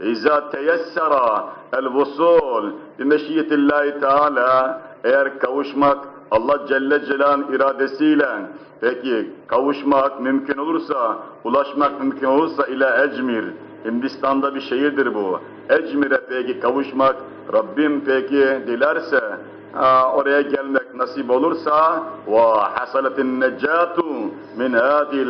İza teyessera el vusul bi meşiyetillahi teala eğer kavuşmak Allah Celle Celal'in iradesiyle peki kavuşmak mümkün olursa, ulaşmak mümkün olursa ile Ecmir, Hindistan'da bir şehirdir bu. Ecmir'e peki kavuşmak Rabbim peki dilerse ha, oraya gelmek nasip olursa ve hasaletin necatu min hadil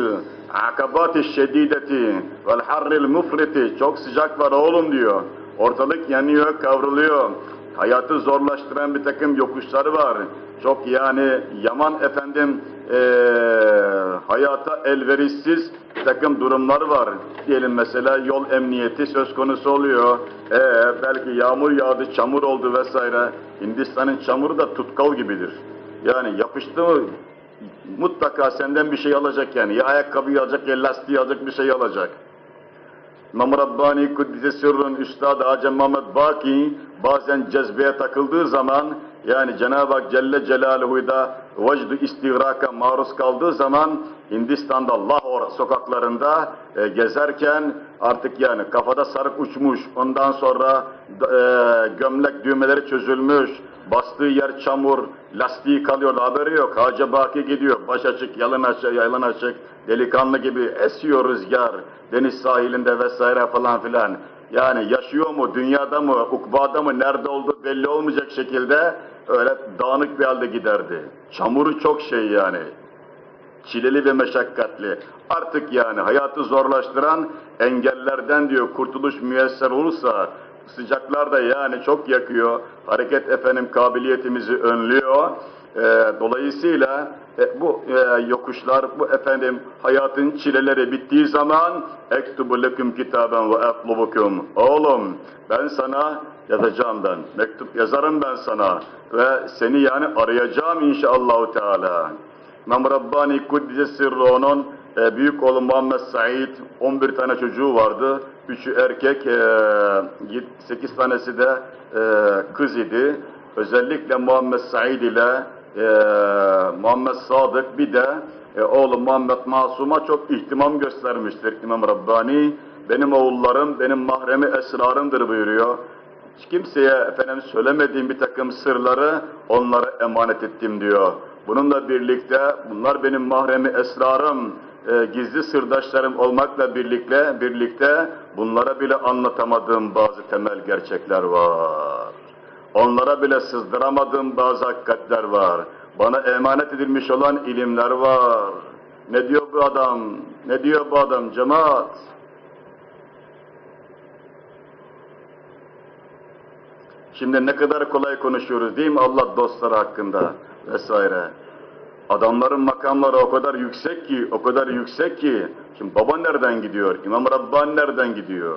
akabati şedideti vel harril mufriti çok sıcak var oğlum diyor. Ortalık yanıyor, kavruluyor. Hayatı zorlaştıran bir takım yokuşları var. Çok yani yaman efendim eee, hayata elverişsiz bir takım durumlar var. Diyelim mesela yol emniyeti söz konusu oluyor. Ee, belki yağmur yağdı, çamur oldu vesaire. Hindistan'ın çamuru da tutkal gibidir. Yani yapıştı mı mutlaka senden bir şey alacak yani. Ya ayakkabıyı alacak ya lastiği alacak bir şey alacak. İmam Rabbani Kuddise Sırrın Üstad Acem Muhammed Baki bazen cezbeye takıldığı zaman yani Cenab-ı Hak Celle Celaluhu da vecd istigraka maruz kaldığı zaman Hindistan'da Lahore sokaklarında e, gezerken artık yani kafada sarık uçmuş ondan sonra e, gömlek düğmeleri çözülmüş bastığı yer çamur lastiği kalıyor haberi yok Hacı Baki gidiyor baş açık yalın açık yalın açık delikanlı gibi esiyor rüzgar deniz sahilinde vesaire falan filan yani yaşıyor mu, dünyada mı, ukbada mı, nerede olduğu belli olmayacak şekilde öyle dağınık bir halde giderdi. Çamuru çok şey yani. Çileli ve meşakkatli. Artık yani hayatı zorlaştıran engellerden diyor kurtuluş müyesser olursa sıcaklar da yani çok yakıyor. Hareket efendim kabiliyetimizi önlüyor. Ee, dolayısıyla e, bu e, yokuşlar, bu efendim hayatın çileleri bittiği zaman ektubu leküm kitaben ve etlubukum. Oğlum ben sana yazacağım ben. Mektup yazarım ben sana ve seni yani arayacağım inşallahü teala. İmam Rabbani Kuddise Sirru'nun e, büyük oğlu Muhammed Said 11 tane çocuğu vardı. Üçü erkek, e, 8 tanesi de e, kız idi. Özellikle Muhammed Said ile e, Muhammed Sadık bir de e, oğlu Muhammed Masum'a çok ihtimam göstermiştir İmam Rabbani. Benim oğullarım, benim mahremi esrarımdır buyuruyor. Hiç kimseye efendim söylemediğim bir takım sırları onlara emanet ettim diyor. Bununla birlikte bunlar benim mahremi esrarım, e, gizli sırdaşlarım olmakla birlikte birlikte bunlara bile anlatamadığım bazı temel gerçekler var. Onlara bile sızdıramadığım bazı hakikatler var. Bana emanet edilmiş olan ilimler var. Ne diyor bu adam? Ne diyor bu adam cemaat? Şimdi ne kadar kolay konuşuyoruz değil mi Allah dostları hakkında vesaire. Adamların makamları o kadar yüksek ki, o kadar yüksek ki. Şimdi baba nereden gidiyor? İmam Rabbani nereden gidiyor?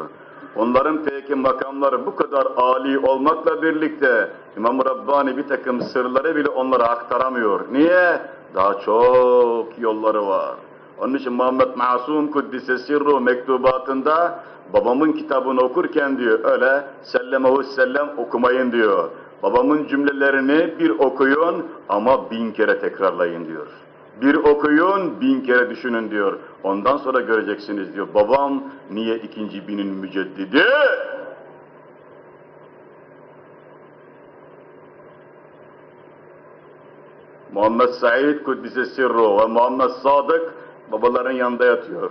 Onların peki makamları bu kadar âli olmakla birlikte İmam Rabbani bir takım sırları bile onlara aktaramıyor. Niye? Daha çok yolları var. Onun için Muhammed Masum Kuddise Sirru mektubatında babamın kitabını okurken diyor öyle sellemehu sellem okumayın diyor. Babamın cümlelerini bir okuyun ama bin kere tekrarlayın diyor. Bir okuyun, bin kere düşünün diyor. Ondan sonra göreceksiniz diyor. Babam niye ikinci binin müceddidi? Muhammed Said Kuddise Sirru ve Muhammed Sadık babaların yanında yatıyor.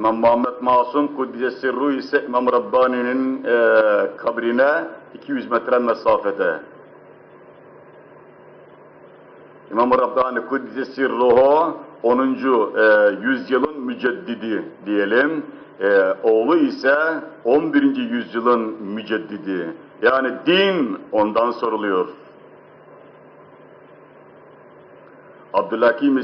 İmam Muhammed Masum Kuddise Sirru ise İmam Rabbani'nin e, kabrine 200 metre mesafede. İmam Rabbani Kuddise Sirruhu 10. E, yüzyılın müceddidi diyelim. E, oğlu ise 11. yüzyılın müceddidi. Yani din ondan soruluyor. Abdülhakim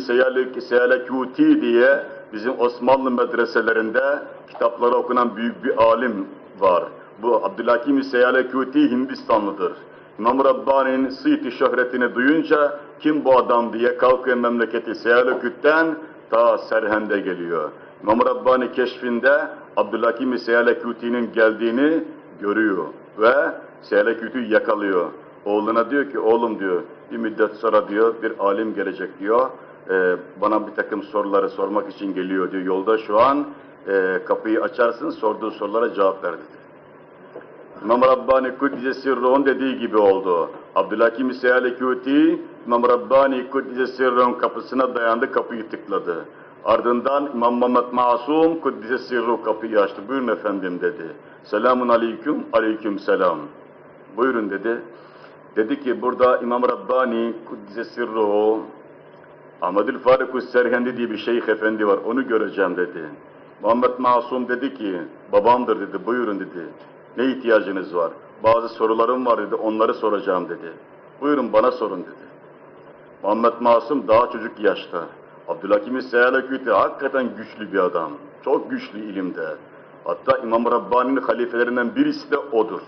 Seyalekuti diye bizim Osmanlı medreselerinde kitapları okunan büyük bir alim var. Bu Abdülhakim Seyalekuti Hindistanlıdır. İmam Rabbani'nin sıyti şöhretini duyunca kim bu adam diye kalkıyor memleketi Seyalekut'ten ta Serhend'e geliyor. İmam Rabbani keşfinde Abdülhakim Seyalekuti'nin geldiğini görüyor ve Seyalekuti'yi yakalıyor. Oğluna diyor ki oğlum diyor bir müddet sonra diyor bir alim gelecek diyor. Ee, bana bir takım soruları sormak için geliyor diyor. Yolda şu an e, kapıyı açarsın, sorduğu sorulara cevap ver dedi. İmam Rabbani Kuddise Sirruh'un dediği gibi oldu. Abdülhakim Seyalekuti, İmam Rabbani Kuddise Sirruh'un kapısına dayandı, kapıyı tıkladı. Ardından İmam Muhammed Masum Kuddise Sirruh kapıyı açtı. Buyurun efendim dedi. Selamun aleyküm, aleyküm selam. Buyurun dedi. Dedi ki burada İmam Rabbani Kuddise Sirruh'u Ahmetül Faruk Serhendi diye bir şeyh efendi var, onu göreceğim dedi. Muhammed Masum dedi ki, babamdır dedi, buyurun dedi. Ne ihtiyacınız var? Bazı sorularım var dedi, onları soracağım dedi. Buyurun bana sorun dedi. Muhammed Masum daha çocuk yaşta. Abdülhakim Seyaleküti hakikaten güçlü bir adam. Çok güçlü ilimde. Hatta İmam Rabbani'nin halifelerinden birisi de odur.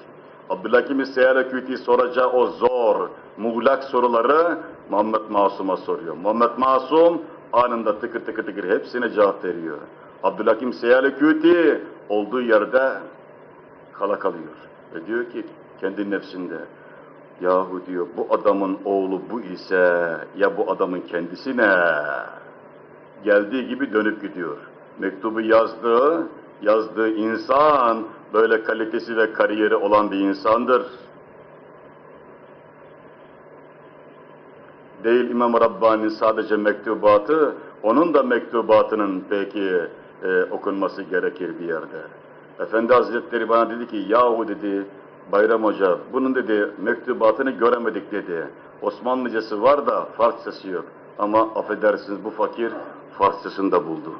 Abdülhakim Seyaleküti soracağı o zor, muğlak soruları Muhammed Masum'a soruyor. Muhammed Masum anında tıkır tıkır tıkır hepsine cevap veriyor. Abdülhakim Seyaleküti olduğu yerde kala kalıyor. Ve diyor ki kendi nefsinde, yahu diyor bu adamın oğlu bu ise ya bu adamın kendisi ne? Geldiği gibi dönüp gidiyor. Mektubu yazdığı, yazdığı insan böyle kalitesi ve kariyeri olan bir insandır. Değil İmam Rabbani'nin sadece mektubatı, onun da mektubatının peki e, okunması gerekir bir yerde. Efendi Hazretleri bana dedi ki, yahu dedi, Bayram Hoca, bunun dedi mektubatını göremedik dedi. Osmanlıcası var da Farsçası yok. Ama affedersiniz bu fakir Farsçasını da buldu.